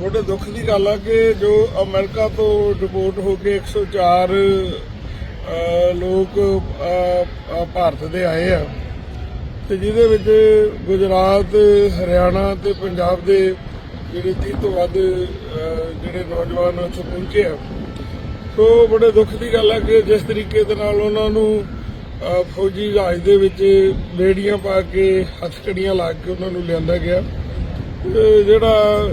ਬੜੇ ਦੁੱਖ ਦੀ ਗੱਲ ਆ ਕਿ ਜੋ ਅਮਰੀਕਾ ਤੋਂ ਡਿਪੋਰਟ ਹੋ ਕੇ 104 ਅਹ, ਲੋਕ ਭਾਰਤ ਦੇ ਆਏ ਆ ਤੇ ਜਿਹਦੇ ਵਿੱਚ ਗੁਜਰਾਤ ਹਰਿਆਣਾ ਤੇ ਪੰਜਾਬ ਦੇ ਜਿਹੜੇ 30 ਤੋਂ ਵੱਧ ਜਿਹੜੇ ਨੌਜਵਾਨ ਉੱਥੇ ਪਹੁੰਚੇ ਆ। ਸੋ ਬੜੇ ਦੁੱਖ ਦੀ ਗੱਲ ਹੈ ਕਿ ਜਿਸ ਤਰੀਕੇ ਦੇ ਨਾਲ ਉਹਨਾਂ ਨੂੰ ਫੌਜੀ ਜਹਾਜ਼ ਦੇ ਵਿੱਚ ਬੇੜੀਆਂ ਪਾ ਕੇ ਹੱਥਕੜੀਆਂ ਲਾ ਕੇ ਉਹਨਾਂ ਨੂੰ ਲਿਆਂਦਾ ਗਿਆ। ਤੇ ਜਿਹੜਾ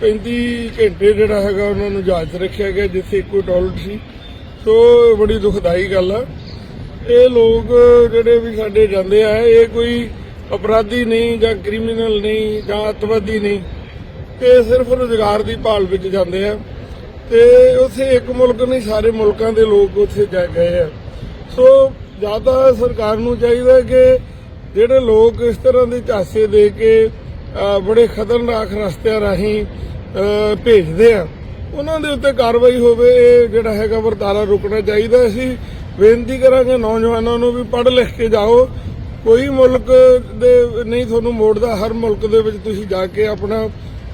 35 ਘੰਟੇ ਜਿਹੜਾ ਹੈਗਾ ਉਹਨਾਂ ਨੂੰ ਜਹਾਜ਼ ਰੱਖਿਆ ਗਿਆ, ਜਿੱਥੇ ਇੱਕੋ ਟਾਇਲਟ ਸੀ। ਸੋ ਇਹ ਬੜੀ ਦੁਖਦਾਈ ਗੱਲ ਆ। ਇਹ ਲੋਕ ਜਿਹੜੇ ਵੀ ਸਾਡੇ ਜਾਂਦੇ ਆ, ਇਹ ਕੋਈ ਅਪਰਾਧੀ ਨਹੀਂ ਜਾਂ ਕ੍ਰਿਮੀਨਲ ਨਹੀਂ ਜਾਂ ਅਤਵਾਦੀ ਨਹੀਂ। ਇਹ ਸਿਰਫ ਰੁਜ਼ਗਾਰ ਦੀ ਭਾਲ ਵਿੱਚ ਜਾਂਦੇ ਆ। ਤੇ ਉੱਥੇ ਇੱਕ ਮੁਲਕ ਨਹੀਂ, ਸਾਰੇ ਮੁਲਕਾਂ ਦੇ ਲੋਕ ਉੱਥੇ ਜਾ ਗਏ ਆ। ਸੋ ਜ਼ਿਆਦਾ ਸਰਕਾਰ ਨੂੰ ਚਾਹੀਦਾ ਕਿ ਜਿਹੜੇ ਲੋਕ ਇਸ ਤਰ੍ਹਾਂ ਦੇ ਝਾਸੇ ਦੇ ਕੇ ਬੜੇ ਖਤਰਨਾਕ ਰਸਤਿਆਂ ਰਾਹੀਂ ਭੇਜਦੇ ਆ। ਉਹਨਾਂ ਦੇ ਉੱਤੇ ਕਾਰਵਾਈ ਹੋਵੇ, ਇਹ ਜਿਹੜਾ ਹੈਗਾ ਵਰਤਾਰਾ ਰੁਕਣਾ ਚਾਹੀਦਾ ਅਸੀਂ ਬੇਨਤੀ ਕਰਾਂਗੇ ਨੌਜਵਾਨਾਂ ਨੂੰ ਵੀ ਪੜ੍ਹ ਲਿਖ ਕੇ ਜਾਓ। ਕੋਈ ਮੁਲਕ ਦੇ ਨਹੀਂ ਤੁਹਾਨੂੰ ਮੋੜਦਾ, ਹਰ ਮੁਲਕ ਦੇ ਵਿੱਚ ਤੁਸੀਂ ਜਾ ਕੇ ਆਪਣਾ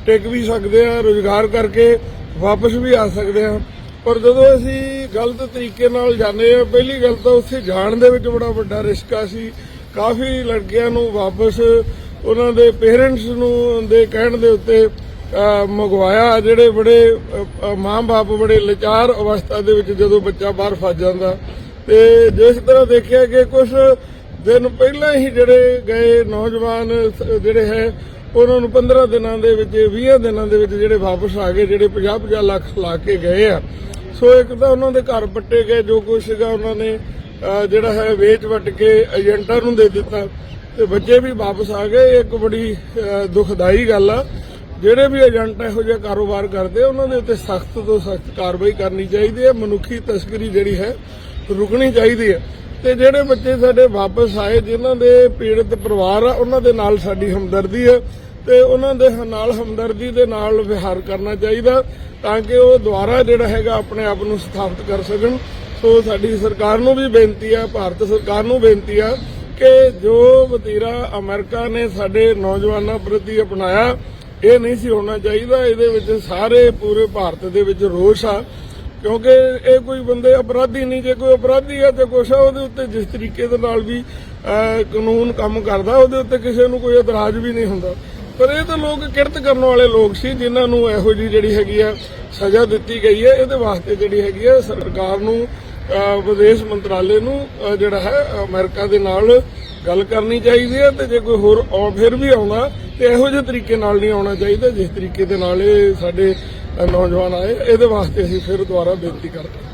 ਟਿਕ ਵੀ ਸਕਦੇ ਆ, ਰੋਜ਼ਗਾਰ ਕਰਕੇ ਵਾਪਸ ਵੀ ਆ ਸਕਦੇ ਆ। ਪਰ ਜਦੋਂ ਅਸੀਂ ਗਲਤ ਤਰੀਕੇ ਨਾਲ ਜਾਂਦੇ ਆ, ਪਹਿਲੀ ਗੱਲ ਤਾਂ ਉੱਥੇ ਜਾਣ ਦੇ ਵਿੱਚ ਬੜਾ ਵੱਡਾ ਰਿਸਕ ਆ। ਸੀ ਕਾਫੀ ਲੜਕਿਆਂ ਨੂੰ ਵਾਪਸ, ਉਹਨਾਂ ਦੇ ਪੇਰੈਂਟਸ ਨੂੰ ਦੇ ਕਹਿਣ ਦੇ ਉੱਤੇ ਮੰਗਵਾਇਆ ਜਿਹੜੇ ਬੜੇ ਮਾਂ-ਬਾਪ ਬੜੇ ਲਚਾਰ ਅਵਸਥਾ ਦੇ ਵਿੱਚ ਜਦੋਂ ਬੱਚਾ ਬਾਹਰ ਫਸ ਜਾਂਦਾ। ਤੇ ਜਿਸ ਤਰ੍ਹਾਂ ਦੇਖਿਆ ਕਿ ਕੁਝ ਦਿਨ ਪਹਿਲਾਂ ਹੀ ਜਿਹੜੇ ਗਏ ਨੌਜਵਾਨ ਜਿਹੜੇ ਹੈ, ਉਹਨਾਂ ਨੂੰ 15 ਦਿਨਾਂ ਦੇ ਵਿੱਚ 20 ਦਿਨਾਂ ਦੇ ਵਿੱਚ ਜਿਹੜੇ ਵਾਪਸ ਆ ਗਏ, ਜਿਹੜੇ 50-50 ਲੱਖ ਲਾ ਕੇ ਗਏ ਆ। ਸੋ ਇੱਕ ਤਾਂ ਉਹਨਾਂ ਦੇ ਘਰ ਪੱਟੇ ਗਏ, ਜੋ ਕੁਝ ਸੀਗਾ ਉਹਨਾਂ ਨੇ ਜਿਹੜਾ ਹੈ, ਵੇਚ ਵਟ ਕੇ ਏਜੰਟਾਂ ਨੂੰ ਦੇ ਦਿੱਤਾ। ਤੇ ਬੱਚੇ ਵੀ ਵਾਪਸ ਆ ਗਏ, ਇੱਕ ਬੜੀ ਦੁਖਦਾਈ ਗੱਲ ਆ। ਜਿਹੜੇ ਵੀ ਏਜੰਟ ਇਹੋ ਜਿਹੇ ਕਾਰੋਬਾਰ ਕਰਦੇ, ਉਹਨਾਂ ਦੇ ਉੱਤੇ ਸਖਤ ਤੋਂ ਸਖਤ ਕਾਰਵਾਈ ਕਰਨੀ ਚਾਹੀਦੀ ਹੈ, ਮਨੁੱਖੀ ਤਸਕਰੀ ਜਿਹੜੀ ਹੈ, ਰੁਕਣੀ ਚਾਹੀਦੀ ਹੈ। ਤੇ ਜਿਹੜੇ ਬੱਚੇ ਸਾਡੇ ਵਾਪਸ ਆਏ, ਜਿਨ੍ਹਾਂ ਦੇ ਪੀੜਤ ਪਰਿਵਾਰ ਆ, ਉਹਨਾਂ ਦੇ ਨਾਲ ਸਾਡੀ ਹਮਦਰਦੀ ਹੈ ਤੇ ਉਹਨਾਂ ਦੇ ਨਾਲ ਹਮਦਰਦੀ ਦੇ ਨਾਲ ਵਿਹਾਰ ਕਰਨਾ ਚਾਹੀਦਾ ਤਾਂ ਕਿ ਉਹ ਦੁਬਾਰਾ ਜਿਹੜਾ ਹੈਗਾ ਆਪਣੇ ਆਪ ਨੂੰ ਸਥਾਪਿਤ ਕਰ ਸਕਣ। ਸੋ ਸਾਡੀ ਸਰਕਾਰ ਨੂੰ ਵੀ ਬੇਨਤੀ ਆ, ਭਾਰਤ ਸਰਕਾਰ ਨੂੰ ਬੇਨਤੀ ਆ ਕਿ ਜੋ ਵਤੀਰਾ ਅਮਰੀਕਾ ਨੇ ਸਾਡੇ ਨੌਜਵਾਨਾਂ ਪ੍ਰਤੀ ਅਪਣਾਇਆ ਇਹ ਨਹੀਂ ਸੀ ਹੋਣਾ ਚਾਹੀਦਾ, ਇਹਦੇ ਵਿੱਚ ਸਾਰੇ ਪੂਰੇ ਭਾਰਤ ਦੇ ਵਿੱਚ ਰੋਸ਼ ਆ। ਕਿਉਂਕਿ ਇਹ ਕੋਈ ਬੰਦੇ ਅਪਰਾਧੀ ਨਹੀਂ, ਜੇ ਕੋਈ ਅਪਰਾਧੀ ਆ ਤੇ ਕੁਛ ਆ, ਉਹਦੇ ਉੱਤੇ ਜਿਸ ਤਰੀਕੇ ਦੇ ਨਾਲ ਵੀ ਕਾਨੂੰਨ ਕੰਮ ਕਰਦਾ, ਉਹਦੇ ਉੱਤੇ ਕਿਸੇ ਨੂੰ ਕੋਈ ਇਤਰਾਜ਼ ਵੀ ਨਹੀਂ ਹੁੰਦਾ। ਪਰ ਇਹ ਤਾਂ ਲੋਕ ਕਿਰਤ ਕਰਨ ਵਾਲੇ ਲੋਕ ਸੀ, ਜਿਨ੍ਹਾਂ ਨੂੰ ਇਹੋ ਜੀ ਜਿਹੜੀ ਹੈਗੀ ਆ ਸਜ਼ਾ ਦਿੱਤੀ ਗਈ ਹੈ। ਇਹਦੇ ਵਾਸਤੇ ਜਿਹੜੀ ਹੈਗੀ ਆ ਸਰਕਾਰ ਨੂੰ ਵਿਦੇਸ਼ ਮੰਤਰਾਲੇ ਨੂੰ ਜਿਹੜਾ ਹੈ, ਅਮਰੀਕਾ ਦੇ ਨਾਲ ਗੱਲ ਕਰਨੀ ਚਾਹੀਦੀ ਹੈ ਤੇ ਜੇ ਕੋਈ ਹੋਰ ਆ- ਫਿਰ ਵੀ ਆਉਂਦਾ ਤੇ ਇਹੋ ਜਿਹੇ ਤਰੀਕੇ ਨਾਲ ਨਹੀਂ ਆਉਣਾ ਚਾਹੀਦਾ, ਜਿਸ ਤਰੀਕੇ ਦੇ ਨਾਲ ਇਹ ਸਾਡੇ ਨੌਜਵਾਨ ਆਏ, ਇਹਦੇ ਵਾਸਤੇ ਅਸੀਂ ਫਿਰ ਦੁਬਾਰਾ ਬੇਨਤੀ ਕਰਦੇ